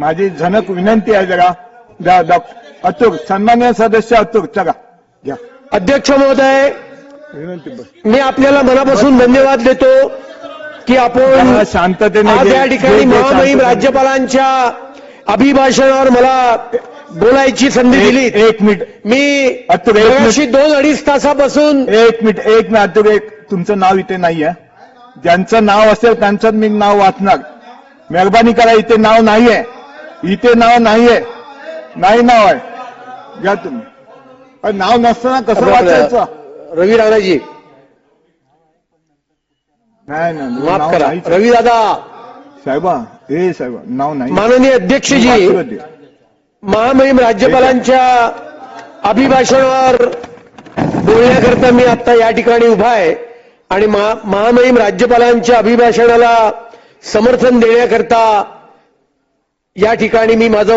माझी झनक विनंती आहे जरा. दा- डॉ- अतुक सन्मान्य सदस्य अतुक चला. घ्या. अध्यक्ष महोदय विनंती बस. मी आपल्याला मनापासून धन्यवाद देतो की आपण शांततेने आज जे- या ठिकाणी जे- जे महामहिम राज्यपालांच्या अभिभाषणावर मला बोलायची संधी दिली एक मिनिट. मी अतुल, एक मिनिट. मगाशी दोन अडीच तासापासून एक मिनिट एक मिनिट अतुक एक तुमचं नाव इथे नाहीये. ज्यांचं नाव असेल त्यांचं मी नाव वाचणार. मेहरबानी करा इथे नाव नाहीये. इथे नाव नाहीये. नाही नाव आहे. घ्या तुम्ही. नाव नसताना कसं वाचायचं? रवी राणाजी. नाही नाही. रवी दादा. साहेबा हे साहेबा नाव नाही माननीय अध्यक्षजी. महामहिम राज्यपालांच्या अभिभाषणावर बोलण्याकरता मी आता या ठिकाणी उभा आहे आणि महा- महामहिम राज्यपालांच्या अभिभाषणाला समर्थन देण्याकरता या ठिकाणी मी माझा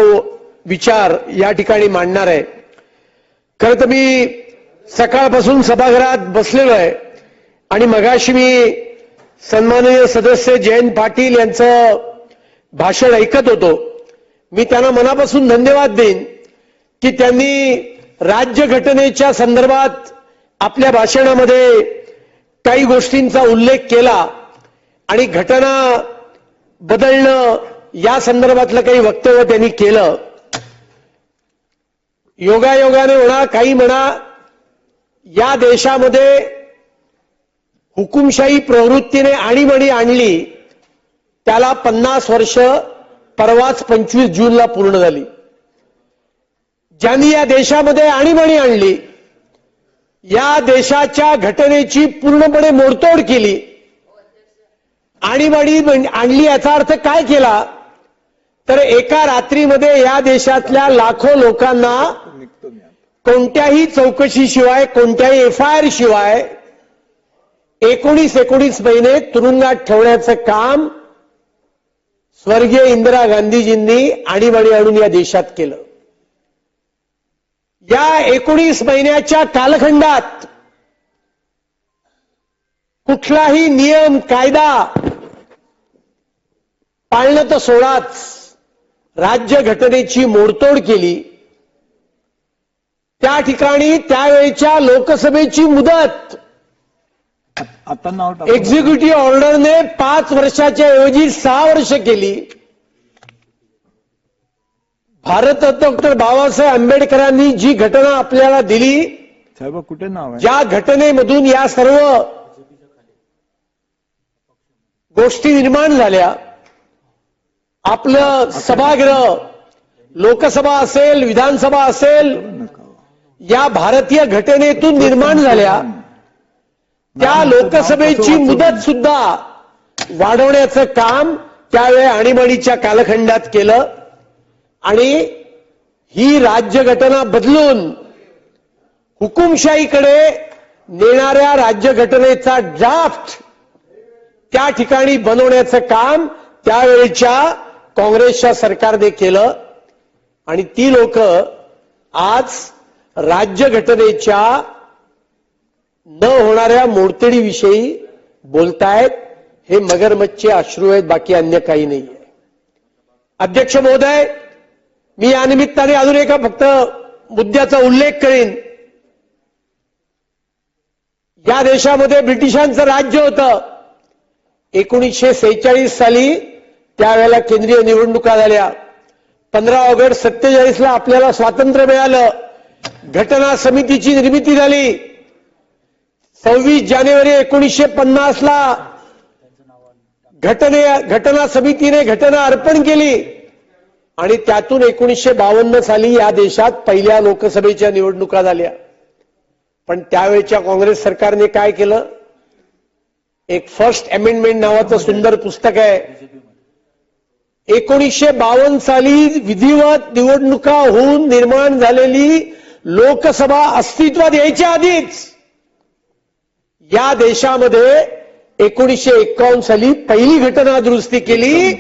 विचार या ठिकाणी मांडणार आहे. खरं तर मी सकाळपासून सभागृहात बसलेलो आहे आणि मगाशी मी सन्माननीय सदस्य जयंत पाटील यांचं भाषण ऐकत होतो. मी त्यांना मनापासून धन्यवाद देईन की त्यांनी राज्यघटनेच्या संदर्भात आपल्या भाषणामध्ये काही गोष्टींचा उल्लेख केला आणि घटना बदलणं या संदर्भातलं काही वक्तव्य त्यांनी केलं. योगायोगाने म्हणा काही म्हणा या देशामध्ये हुकुमशाही प्रवृत्तीने आणीबाणी आणली त्याला पन्नास वर्ष परवाच पंचवीस जूनला पूर्ण झाली. ज्यांनी या देशामध्ये आणीबाणी आणली या देशाच्या घटनेची पूर्णपणे मोडतोड केली. आणीबाणी आणली याचा अर्थ काय केला? तर एका रात्रीमध्ये या देशातल्या लाखो लोकांना. कोणत्याही चौकशीशिवाय कोणत्याही एफ आय आर शिवाय एकोणीस एकोणीस महिने तुरुंगात ठेवण्याचं काम स्वर्गीय इंदिरा गांधीजींनी आणीबाणी आणून या देशात केलं या एकोणीस महिन्याच्या कालखंडात कुठलाही नियम कायदा पाळणं तर सोडाच राज्य घटनेची मोडतोड केली. त्या ठिकाणी त्यावेळेच्या लोकसभेची मुदत. आता. एक्झिक्युटिव्ह ऑर्डरने पाच वर्षाच्या ऐवजी सहा वर्ष केली. भारत डॉक्टर बाबासाहेब आंबेडकरांनी जी घटना आपल्याला दिली साहेबा कुठे नाव ज्या घटनेमधून या सर्व गोष्टी निर्माण झाल्या. आपलं सभागृह लोकसभा असेल विधानसभा असेल या भारतीय घटनेतून निर्माण झाल्या. त्या लोकसभेची मुदत सुद्धा वाढवण्याचं काम त्यावेळी आणीबाणीच्या कालखंडात केलं. आणि ही राज्यघटना बदलून हुकुमशाहीकडे नेणाऱ्या राज्यघटनेचा ड्राफ्ट त्या ठिकाणी बनवण्याचं काम त्यावेळेच्या काँग्रेसच्या सरकारने केलं आणि ती लोक आज राज्यघटनेच्या न होणाऱ्या मोडतडीविषयी बोलतायत. हे मगरमच्छचे अश्रू आहेत बाकी अन्य काही नाही आहे अध्यक्ष महोदय मी या निमित्ताने अजून एका फक्त मुद्द्याचा उल्लेख करीन. या देशामध्ये ब्रिटिशांचं राज्य होतं. एकोणीसशे सेहेचाळीस साली त्यावेळेला केंद्रीय निवडणुका झाल्या पंधरा ऑगस्ट सत्तेचाळीसला आपल्याला स्वातंत्र्य मिळालं. घटना समितीची निर्मिती झाली. सव्वीस जानेवारी एकोणीसशे पन्नासला घटने घटना समितीने घटना अर्पण केली. आणि त्यातून एकोणीसशे बावन्न साली या देशात पहिल्या लोकसभेच्या निवडणुका झाल्या. पण त्यावेळच्या काँग्रेस सरकारने काय केलं? एक फर्स्ट अमेंडमेंट नावाचं सुंदर पुस्तक आहे. एकोणीसशे बावन्न साली विधिवत निवडणुका होऊन निर्माण झालेली लोकसभा अस्तित्वात यायच्या आधीच या देशामध्ये एकोणीसशे एकावन्न साली पहिली घटना दुरुस्ती केली.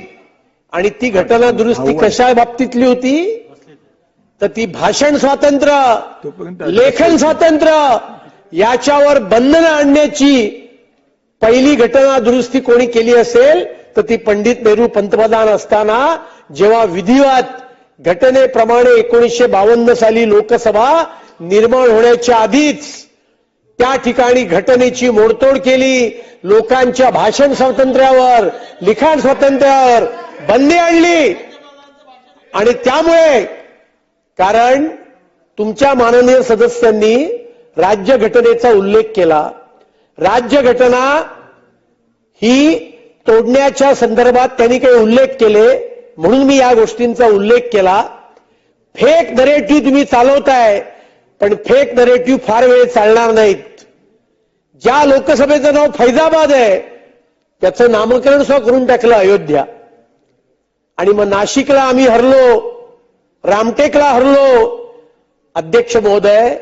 आणि ती घटना दुरुस्ती कशा बाबतीतली होती? तर ती भाषण स्वातंत्र्य लेखन स्वातंत्र्य याच्यावर बंधनं आणण्याची पहिली घटना दुरुस्ती कोणी केली असेल? तर ती पंडित नेहरू पंतप्रधान असताना जेव्हा विधिवत घटनेप्रमाणे एकोणीसशे बावन्न साली लोकसभा निर्माण होण्याच्या आधीच त्या ठिकाणी घटनेची मोडतोड केली. लोकांच्या भाषण स्वातंत्र्यावर लिखाण स्वातंत्र्यावर बंदी आणली. आणि त्यामुळे कारण तुमच्या माननीय सदस्यांनी राज्यघटनेचा उल्लेख केला. राज्यघटना ही तोडण्याच्या संदर्भात त्यांनी काही उल्लेख केले म्हणून मी या गोष्टींचा उल्लेख केला. फेक नरेटिव्ह तुम्ही चालवताय पण फेक नरेटिव्ह फार वेळ चालणार नाहीत. ज्या लोकसभेचं नाव फैजाबाद आहे त्याचं नामकरण सुद्धा करून टाकलं अयोध्या. आणि मग नाशिकला आम्ही हरलो रामटेकला हरलो अध्यक्ष महोदय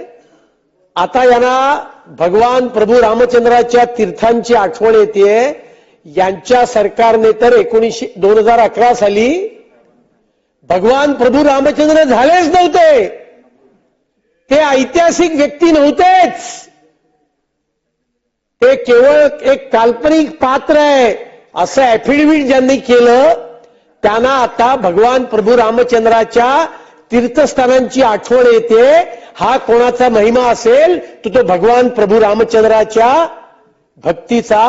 आता यांना भगवान प्रभू रामचंद्राच्या तीर्थांची आठवण येते यांच्या सरकारने तर एकोणीसशे दोन हजार अकरा साली भगवान प्रभू रामचंद्र झालेच नव्हते. ते ऐतिहासिक व्यक्ती नव्हतेच. ते केवळ एक काल्पनिक पात्र आहे असं ऍफिडेव्हिट ज्यांनी केलं त्यांना आता भगवान प्रभू रामचंद्राच्या तीर्थस्थानांची आठवण येते. हा कोणाचा महिमा असेल तर तो भगवान प्रभू रामचंद्राच्या भक्तीचा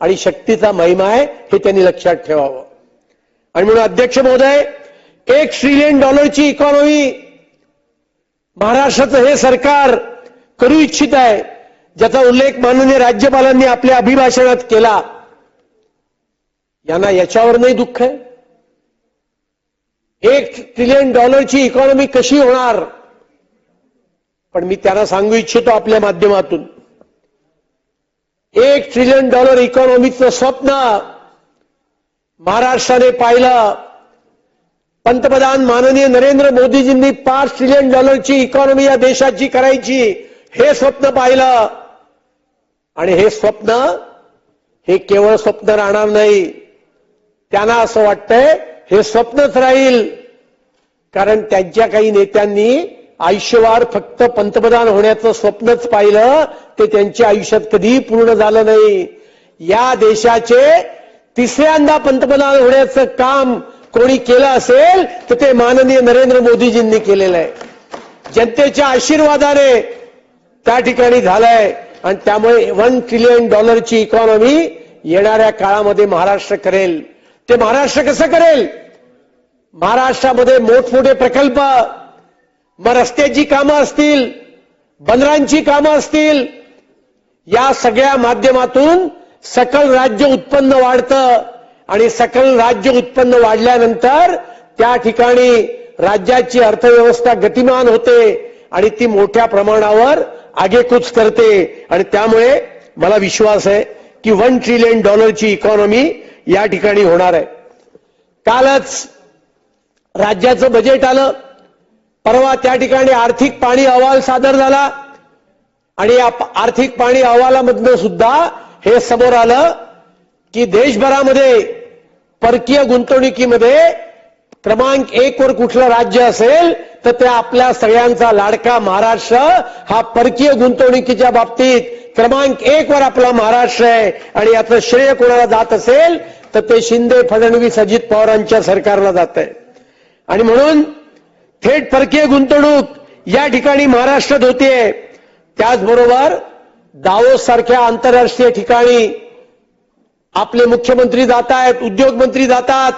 आणि शक्तीचा महिमा आहे हे त्यांनी लक्षात ठेवावं. आणि म्हणून अध्यक्ष महोदय एक ट्रिलियन डॉलरची इकॉनॉमी महाराष्ट्राचं हे सरकार करू इच्छित आहे ज्याचा उल्लेख माननीय राज्यपालांनी आपल्या अभिभाषणात केला. यांना याच्यावर नाही दुःख आहे. एक ट्रिलियन डॉलरची इकॉनॉमी कशी होणार? पण मी त्यांना सांगू इच्छितो आपल्या माध्यमातून. एक ट्रिलियन डॉलर इकॉनॉमीचं स्वप्न महाराष्ट्राने पाहिलं. पंतप्रधान माननीय नरेंद्र मोदीजींनी पाच ट्रिलियन डॉलरची इकॉनॉमी या देशाची करायची हे स्वप्न पाहिलं. आणि हे स्वप्न हे केवळ स्वप्न राहणार नाही. त्यांना असं वाटतंय हे स्वप्नच राहील. कारण त्यांच्या काही नेत्यांनी आयुष्यवार फक्त पंतप्रधान होण्याचं स्वप्नच पाहिलं ते त्यांच्या आयुष्यात कधीही पूर्ण झालं नाही. या देशाचे तिसऱ्यांदा पंतप्रधान होण्याचं काम कोणी केलं असेल तर ते माननीय नरेंद्र मोदीजींनी केलेलं आहे. जनतेच्या आशीर्वादाने त्या ठिकाणी झालंय आणि त्यामुळे वन ट्रिलियन डॉलरची इकॉनॉमी येणाऱ्या काळामध्ये महाराष्ट्र करेल. ते महाराष्ट्र कसं करेल? महाराष्ट्रामध्ये मोठमोठे प्रकल्प मग रस्त्याची कामं असतील बंदरांची कामं असतील या सगळ्या माध्यमातून सकल राज्य उत्पन्न वाढतं आणि सकल राज्य उत्पन्न वाढल्यानंतर त्या ठिकाणी राज्याची अर्थव्यवस्था गतिमान होते आणि ती मोठ्या प्रमाणावर आगेकूच करते. आणि त्यामुळे मला विश्वास आहे की वन ट्रिलियन डॉलरची इकॉनॉमी या ठिकाणी होणार आहे. कालच राज्याचं बजेट आलं. परवा त्या ठिकाणी आर्थिक पाणी अहवाल सादर झाला आणि या आर्थिक पाणी अहवालामधनं सुद्धा हे समोर आलं की देशभरामध्ये परकीय गुंतवणुकीमध्ये क्रमांक एक वर कुठलं राज्य असेल तर त्या आपल्या सगळ्यांचा लाडका महाराष्ट्र हा परकीय गुंतवणुकीच्या बाबतीत क्रमांक एक वर आपला महाराष्ट्र आहे आणि याचं श्रेय कोणाला जात असेल तर ते शिंदे फडणवीस अजित पवारांच्या सरकारला जात आहे. आणि म्हणून थेट परकीय गुंतवणूक या ठिकाणी महाराष्ट्रात होतीये. त्याचबरोबर दावोस सारख्या आंतरराष्ट्रीय ठिकाणी आपले मुख्यमंत्री जात आहेत उद्योग मंत्री जातात.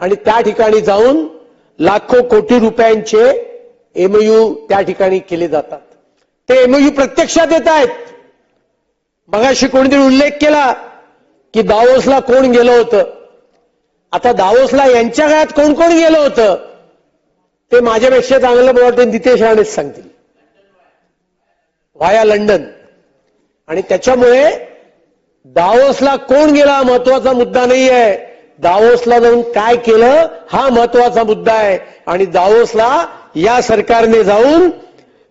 आणि त्या ठिकाणी जाऊन लाखो कोटी रुपयांचे एमयू त्या ठिकाणी केले जातात. ते एमयू प्रत्यक्षात येत आहेत मगाशी कोणीतरी उल्लेख केला की दावोसला कोण गेलं होतं? आता दावोसला यांच्या काळात कोण कोण गेलं होतं? ते माझ्यापेक्षा चांगलं मला वाटतं नितेश राणेच सांगतील. Via London. आणि त्याच्यामुळे दावोसला कोण गेला महत्त्वाचा मुद्दा नाही आहे. दावोसला जाऊन काय केलं हा महत्त्वाचा मुद्दा आहे. आणि दावोसला या सरकारने जाऊन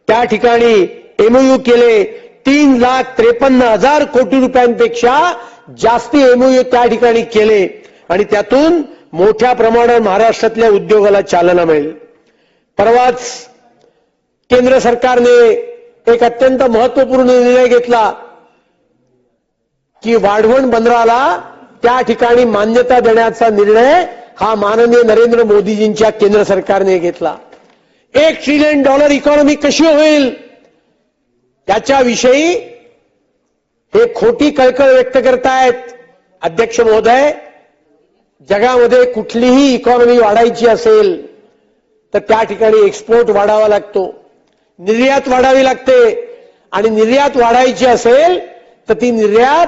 त्या ठिकाणी एमओयू केले. तीन लाख त्रेपन्न हजार कोटी रुपयांपेक्षा जास्ती एमओयू त्या ठिकाणी केले. आणि त्यातून मोठ्या प्रमाणात महाराष्ट्रातल्या उद्योगाला चालना मिळेल. परवाच केंद्र सरकारने एक अत्यंत महत्त्वपूर्ण निर्णय घेतला की वाढवण बंदराला त्या ठिकाणी मान्यता देण्याचा निर्णय हा माननीय नरेंद्र मोदीजींच्या केंद्र सरकारने घेतला. एक ट्रिलियन डॉलर इकॉनॉमी कशी होईल? त्याच्याविषयी हे खोटी कळकळ व्यक्त करतायत अध्यक्ष महोदय. जगामध्ये कुठलीही इकॉनॉमी वाढायची असेल तर त्या ठिकाणी एक्सपोर्ट वाढावा लागतो. निर्यात वाढावी लागते. आणि निर्यात वाढायची असेल तर ती निर्यात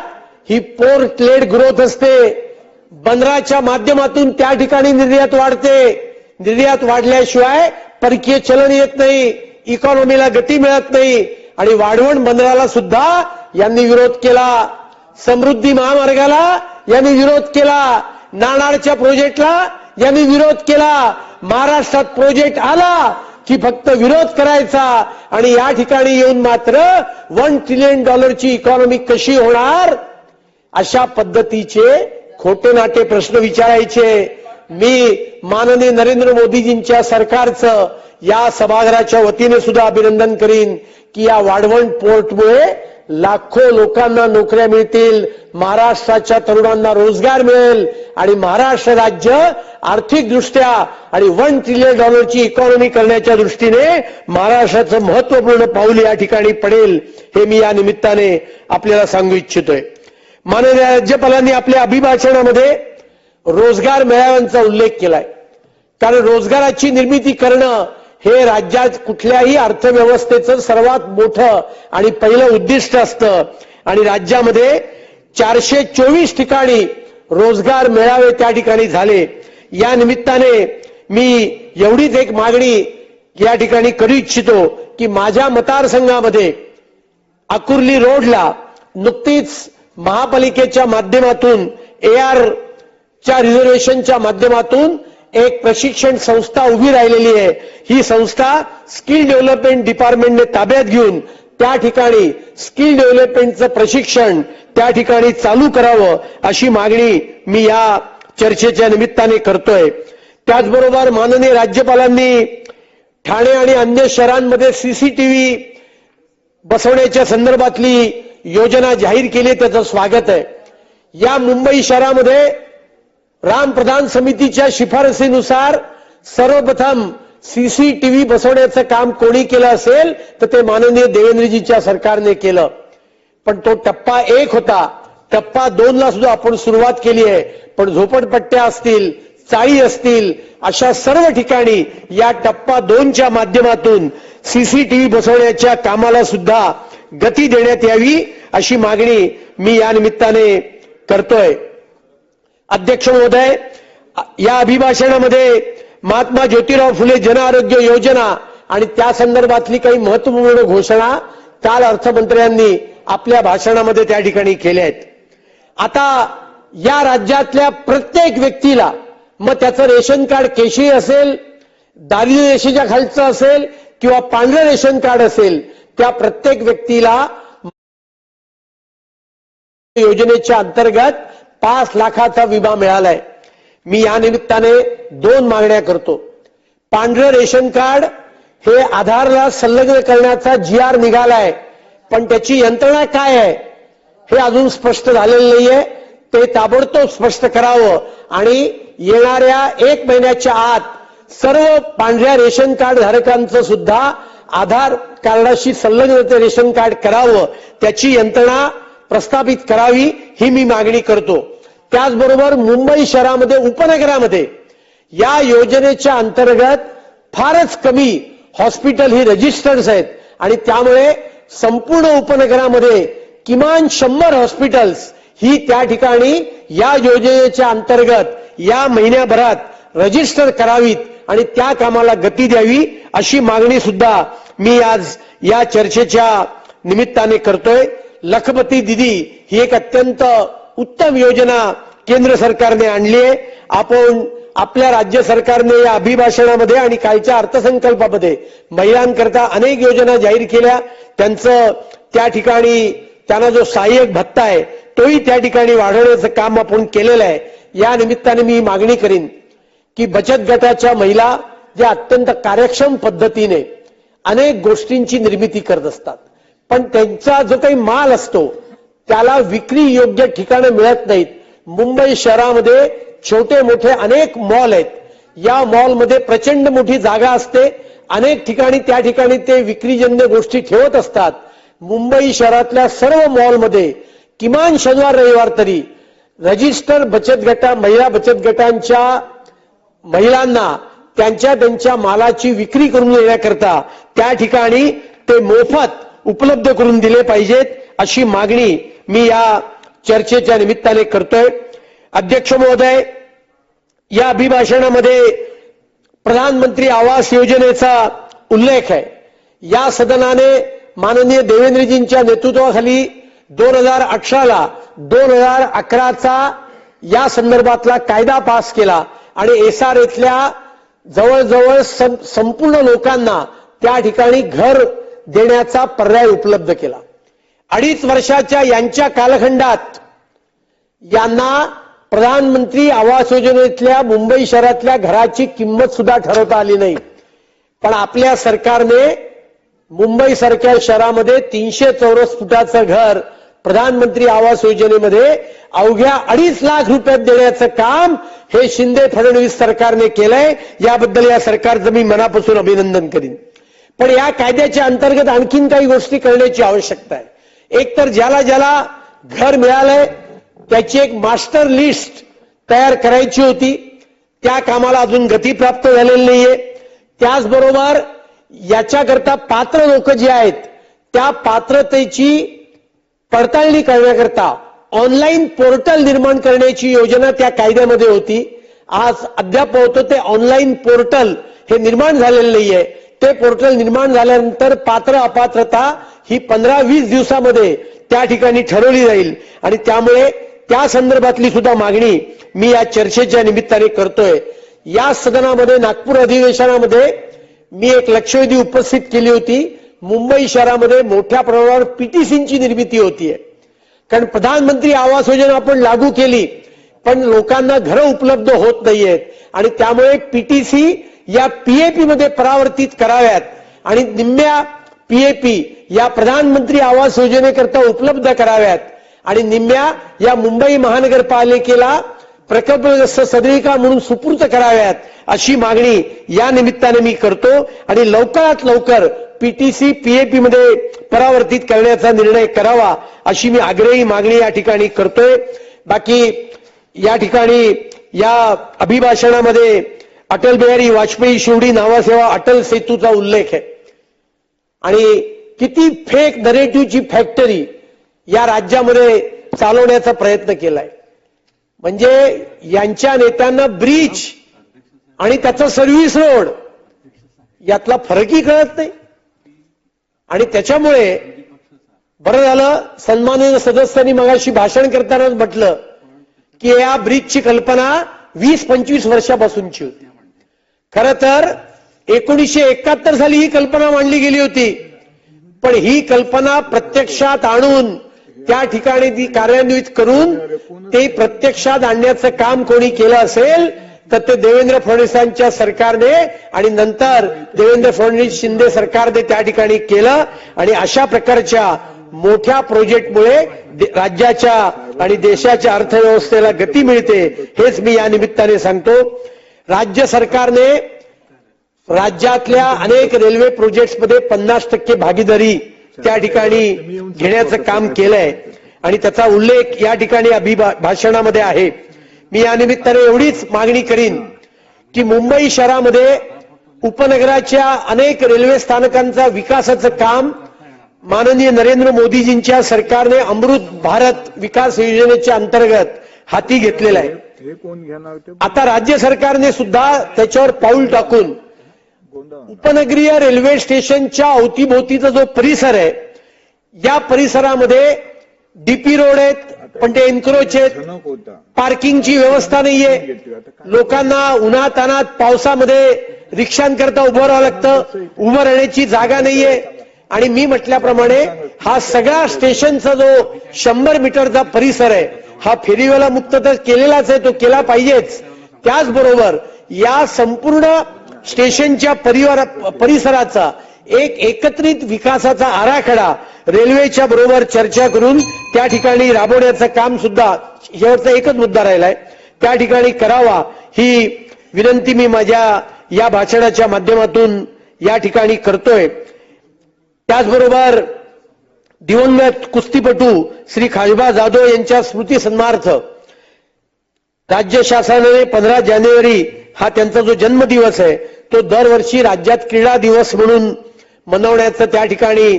ही पोर्ट लेड ग्रोथ असते. बंदराच्या माध्यमातून त्या ठिकाणी निर्यात वाढते. निर्यात वाढल्याशिवाय परकीय चलन येत नाही इकॉनॉमीला गती मिळत नाही. आणि वाढवण बंदराला सुद्धा यांनी विरोध केला. समृद्धी महामार्गाला यांनी विरोध केला. नाणारच्या प्रोजेक्टला यांनी विरोध केला. महाराष्ट्रात प्रोजेक्ट आला की फक्त विरोध करायचा आणि या ठिकाणी येऊन मात्र वन ट्रिलियन डॉलरची इकॉनॉमी कशी होणार? अशा पद्धतीचे खोटे नाटे प्रश्न विचारायचे. मी माननीय नरेंद्र मोदीजींच्या सरकारचं या सभागृहाच्या वतीने सुद्धा अभिनंदन करीन की या वाढवण पोर्टमुळे लाखो लोकांना नोकऱ्या मिळतील महाराष्ट्राच्या तरुणांना रोजगार मिळेल आणि महाराष्ट्र राज्य आर्थिकदृष्ट्या आणि वन ट्रिलियन डॉलरची इकॉनॉमी करण्याच्या दृष्टीने महाराष्ट्राचं महत्त्वपूर्ण पाऊल या ठिकाणी पडेल हे मी या निमित्ताने आपल्याला सांगू इच्छितोय. माननीय राज्यपालांनी आपल्या अभिभाषणामध्ये रोजगार मेळाव्यांचा उल्लेख केलाय. कारण रोजगाराची निर्मिती करणं हे राज्यात कुठल्याही अर्थव्यवस्थेचं सर्वात मोठं आणि पहिलं उद्दिष्ट असतं. आणि राज्यामध्ये चारशे चोवीस ठिकाणी रोजगार मेळावे त्या ठिकाणी झाले. या निमित्ताने मी एवढीच एक मागणी या ठिकाणी करू इच्छितो की माझ्या मतदारसंघामध्ये अकुर्ली रोडला नुकतीच महापालिकेच्या माध्यमातून ए आर च्या रिझर्वेशनच्या माध्यमातून एक प्रशिक्षण संस्था उभी राहिलेली आहे. ही संस्था स्किल डेव्हलपमेंट डिपार्टमेंटने ताब्यात घेऊन त्या ठिकाणी स्किल डेव्हलपमेंटचं प्रशिक्षण त्या ठिकाणी चालू करावं अशी मागणी मी या चर्चेच्या निमित्ताने करतोय. त्याचबरोबर माननीय राज्यपालांनी ठाणे आणि अन्य शहरांमध्ये सीसीटीव्ही बसवण्याच्या संदर्भातली योजना जाहीर केली त्याचं स्वागत आहे. या मुंबई शहरामध्ये राम प्रधान समितीच्या शिफारसीनुसार सर्वप्रथम सीसीटीव्ही बसवण्याचं काम कोणी केलं असेल तर ते माननीय देवेंद्रजीच्या सरकारने केलं. पण तो टप्पा एक होता. टप्पा दोन ला सुद्धा आपण सुरुवात केली आहे. पण झोपडपट्ट्या असतील चाळी असतील अशा सर्व ठिकाणी या टप्पा दोनच्या माध्यमातून सीसीटीव्ही बसवण्याच्या कामाला सुद्धा गती देण्यात यावी अशी मागणी मी या निमित्ताने करतोय. अध्यक्ष महोदय या अभिभाषणामध्ये महात्मा ज्योतिराव फुले जन आरोग्य योजना आणि त्या संदर्भातली काही महत्त्वपूर्ण घोषणा काल अर्थमंत्र्यांनी आपल्या भाषणामध्ये त्या ठिकाणी केल्या आहेत. आता या राज्यातल्या प्रत्येक व्यक्तीला मग त्याचं रेशन कार्ड केशरी असेल दारिद्र्य रेषेच्या खालचं असेल किंवा पांढरं रेशन कार्ड असेल त्या प्रत्येक व्यक्तीला योजनेच्या अंतर्गत पाच लाखाचा विमा मिळालाय. मी या निमित्ताने दोन मागण्या करतो. पांढरं रेशन कार्ड हे आधारला संलग्न करण्याचा जी आर निघालाय. पण त्याची यंत्रणा काय आहे? हे अजून स्पष्ट झालेलं नाहीये. ते ताबडतोब स्पष्ट करावं. आणि येणाऱ्या एक महिन्याच्या आत सर्व पांढऱ्या रेशन कार्ड धारकांचं सुद्धा आधार कार्डाशी संलग्न ते रेशन कार्ड करावं. त्याची यंत्रणा प्रस्थापित करावी ही मी मागणी करतो. त्याचबरोबर मुंबई शहरामध्ये उपनगरामध्ये या योजनेच्या अंतर्गत फारच कमी हॉस्पिटल ही रजिस्टर्ड आहेत. आणि त्यामुळे संपूर्ण उपनगरामध्ये किमान शंभर हॉस्पिटल्स ही त्या ठिकाणी या योजनेच्या अंतर्गत या महिन्याभरात रजिस्टर करावीत आणि त्या कामाला गती द्यावी अशी मागणी सुद्धा मी आज या चर्चेच्या निमित्ताने करतोय. लखपती दिदी ही एक अत्यंत उत्तम योजना केंद्र सरकारने आणली आहे. आपण आपल्या राज्य सरकारने या अभिभाषणामध्ये आणि कालच्या अर्थसंकल्पामध्ये महिलांकरता अनेक योजना जाहीर केल्या. त्यांचं त्या ठिकाणी त्यांना जो सहाय्यक भत्ता आहे तोही त्या ठिकाणी वाढवण्याचं काम आपण केलेलं आहे. या निमित्ताने मी मागणी करीन की बचत गटाच्या महिला ज्या अत्यंत कार्यक्षम पद्धतीने अनेक गोष्टींची निर्मिती करत असतात. पण त्यांचा जो काही माल असतो त्याला विक्री योग्य ठिकाणं मिळत नाहीत. मुंबई शहरामध्ये छोटे मोठे अनेक मॉल आहेत. या मॉलमध्ये प्रचंड मोठी जागा असते. अनेक ठिकाणी त्या ठिकाणी ते विक्रीजन्य गोष्टी ठेवत असतात. मुंबई शहरातल्या सर्व मॉलमध्ये किमान शनिवार रविवार तरी रजिस्टर बचत गटा महिला बचत गटांच्या महिलांना त्यांच्या त्यांच्या मालाची विक्री करून देण्याकरता त्या ठिकाणी ते मोफत उपलब्ध करून दिले पाहिजेत अशी मागणी मी या चर्चेच्या निमित्ताने करतोय. अध्यक्ष महोदय या अभिभाषणामध्ये प्रधानमंत्री आवास योजनेचा उल्लेख आहे. या सदनाने माननीय देवेंद्रजींच्या नेतृत्वाखाली दोन हजार अठराला दोन हजार अकराचा या संदर्भातला कायदा पास केला आणि एस आर इथल्या जवळजवळ संपूर्ण लोकांना त्या ठिकाणी घर देण्याचा पर्याय उपलब्ध केला. अडीच वर्षाच्या यांच्या कालखंडात यांना प्रधानमंत्री आवास योजनेतल्या मुंबई शहरातल्या घराची किंमत सुद्धा ठरवता आली नाही. पण आपल्या सरकारने मुंबई सारख्या शहरामध्ये तीनशे चौरस फुटाचं घर प्रधानमंत्री आवास योजनेमध्ये अवघ्या अडीच लाख रुपयात देण्याचं काम हे शिंदे फडणवीस सरकारने केलंय. याबद्दल या सरकारचं मी मनापासून अभिनंदन करीन. पण या कायद्याच्या अंतर्गत आणखीन काही गोष्टी करण्याची आवश्यकता आहे. एक तर ज्याला ज्याला घर मिळालंय त्याची एक मास्टर लिस्ट तयार करायची होती. त्या कामाला अजून गती प्राप्त झालेली नाहीये. त्याचबरोबर याच्याकरता पात्र लोक जे आहेत त्या पात्रतेची पडताळणी करण्याकरता ऑनलाईन पोर्टल निर्माण करण्याची योजना त्या कायद्यामध्ये होती. आज अद्याप होतं ते ऑनलाईन पोर्टल हे निर्माण झालेलं नाहीये. ते पोर्टल निर्माण झाल्यानंतर पात्र अपात्रता ही पंधरा वीस दिवसामध्ये त्या ठिकाणी ठरवली जाईल. आणि त्यामुळे त्या संदर्भातली सुद्धा मागणी मी या चर्चेच्या निमित्ताने करतोय. या सदनामध्ये नागपूर अधिवेशनामध्ये मी एक लक्षवेधी उपस्थित केली होती. मुंबई शहरामध्ये मोठ्या प्रमाणावर पीटीसींची निर्मिती होतीये. कारण प्रधानमंत्री आवास योजना आपण लागू केली पण लोकांना घरं उपलब्ध होत नाहीयेत. आणि त्यामुळे पीटीसी या पीएपी मध्ये परावर्तित कराव्यात. आणि निम्म्या पीएपी या प्रधानमंत्री आवास योजनेकरता उपलब्ध कराव्यात. आणि निम्म्या या मुंबई महानगरपालिकेला प्रकल्पग्रस्त सदरिका म्हणून सुपूर्त कराव्यात अशी मागणी या निमित्ताने मी करतो. आणि लवकरात लवकर पीटीसी पीएपी मध्ये परावर्तित करण्याचा निर्णय करावा अशी मी आग्रही मागणी या ठिकाणी करतोय. बाकी या ठिकाणी या अभिभाषणामध्ये अटल बिहारी वाजपेयी शिवडी नावासेवा अटल सेतूचा उल्लेख आहे. आणि किती फेक नरेटिव्हची फॅक्टरी या राज्यामध्ये चालवण्याचा प्रयत्न केलाय. म्हणजे यांच्या नेत्यांना ब्रिज आणि त्याचा सर्व्हिस रोड यातला फरकही कळत नाही. आणि त्याच्यामुळे बरं झालं सन्माननीय सदस्यांनी मगाशी भाषण करतानाच म्हटलं की या ब्रिजची कल्पना वीस पंचवीस वर्षापासूनची होती. खर तर एकोणीसशे एकाहत्तर साली ही कल्पना मांडली गेली होती. पण ही कल्पना प्रत्यक्षात आणून त्या ठिकाणी ती कार्यान्वित करून ते प्रत्यक्षात आणण्याचं काम कोणी केलं असेल तर ते देवेंद्र फडणवीसांच्या सरकारने आणि नंतर देवेंद्र फडणवीस शिंदे सरकारने त्या ठिकाणी केलं. आणि अशा प्रकारच्या मोठ्या प्रोजेक्टमुळे राज्याच्या आणि देशाच्या अर्थव्यवस्थेला गती मिळते हेच मी या निमित्ताने सांगतो. राज्य सरकारने राज्यातल्या अनेक रेल्वे प्रोजेक्ट्समध्ये पन्नास टक्के भागीदारी त्या ठिकाणी घेण्याचं काम केलंय. आणि त्याचा उल्लेख या ठिकाणी अभिभाषणामध्ये आहे. मी या निमित्ताने एवढीच मागणी करीन की मुंबई शहरामध्ये उपनगराच्या अनेक रेल्वे स्थानकांचा विकासाचं काम माननीय नरेंद्र मोदीजींच्या सरकारने अमृत भारत विकास योजनेच्या अंतर्गत हाती घेतलेला आहे. हे कोण घेणार ते आता राज्य सरकारने सुद्धा त्याच्यावर पाऊल टाकून उपनगरीय रेल्वे स्टेशनच्या अवतीभोवतीचा जो परिसर आहे या परिसरामध्ये डीपी रोड आहेत पण ते एन्क्रोच आहेत पार्किंगची व्यवस्था नाहीये लोकांना उन्हात अनात पावसामध्ये रिक्षांकरता उभं राहावं लागतं उभं राहण्याची जागा नाहीये आणि मी म्हटल्याप्रमाणे हा सगळा स्टेशनचा जो शंभर मीटरचा परिसर आहे हा फेरीवाला मुक्त तर केलेलाच आहे तो केला पाहिजेच. त्याचबरोबर या संपूर्ण स्टेशनच्या परिवारा परिसराचा एक एकत्रित विकासाचा आराखडा रेल्वेच्या बरोबर चर्चा करून त्या ठिकाणी राबवण्याचं काम सुद्धा शेवटचा एकच मुद्दा राहिलाय. त्या ठिकाणी करावा ही विनंती मी माझ्या या भाषणाच्या माध्यमातून या ठिकाणी करतोय. त्याचबरोबर दिवंगत कुस्तीपटू श्री खाजबा जाधव यांच्या स्मृती सन्मार्थ. राज्य शासनाने पंधरा जानेवारी हा त्यांचा जो जन्मदिवस आहे तो दरवर्षी राज्यात क्रीडा दिवस म्हणून मनवण्याचं त्या ठिकाणी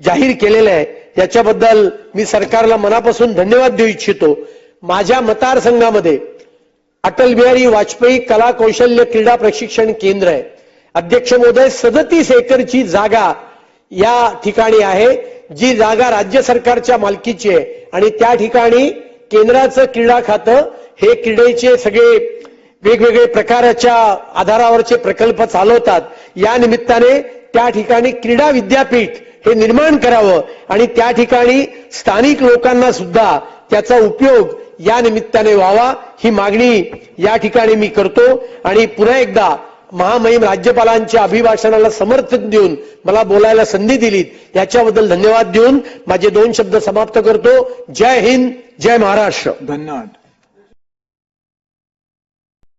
जाहीर केलेलं आहे. याच्याबद्दल मी सरकारला मनापासून धन्यवाद देऊ इच्छितो. माझ्या मतदारसंघामध्ये अटल बिहारी वाजपेयी कला कौशल्य क्रीडा प्रशिक्षण केंद्र आहे. अध्यक्ष महोदय सदतीस एकरची जागा या ठिकाणी आहे. जी जागा राज्य सरकारच्या मालकीची आहे. आणि त्या ठिकाणी केंद्राचं क्रीडा खातं हे क्रीडेचे सगळे वेगवेगळे प्रकाराच्या आधारावरचे प्रकल्प चालवतात. या निमित्ताने त्या ठिकाणी क्रीडा विद्यापीठ हे निर्माण करावं. आणि त्या ठिकाणी स्थानिक लोकांना सुद्धा त्याचा उपयोग या निमित्ताने व्हावा. ही मागणी या ठिकाणी मी करतो. आणि पुन्हा एकदा महामहिम राज्यपालांच्या अभिभाषणाला समर्थन देऊन मला बोलायला संधी दिलीत. याच्याबद्दल धन्यवाद देऊन माझे दोन शब्द समाप्त करतो. जय हिंद जय महाराष्ट्र. धन्यवाद.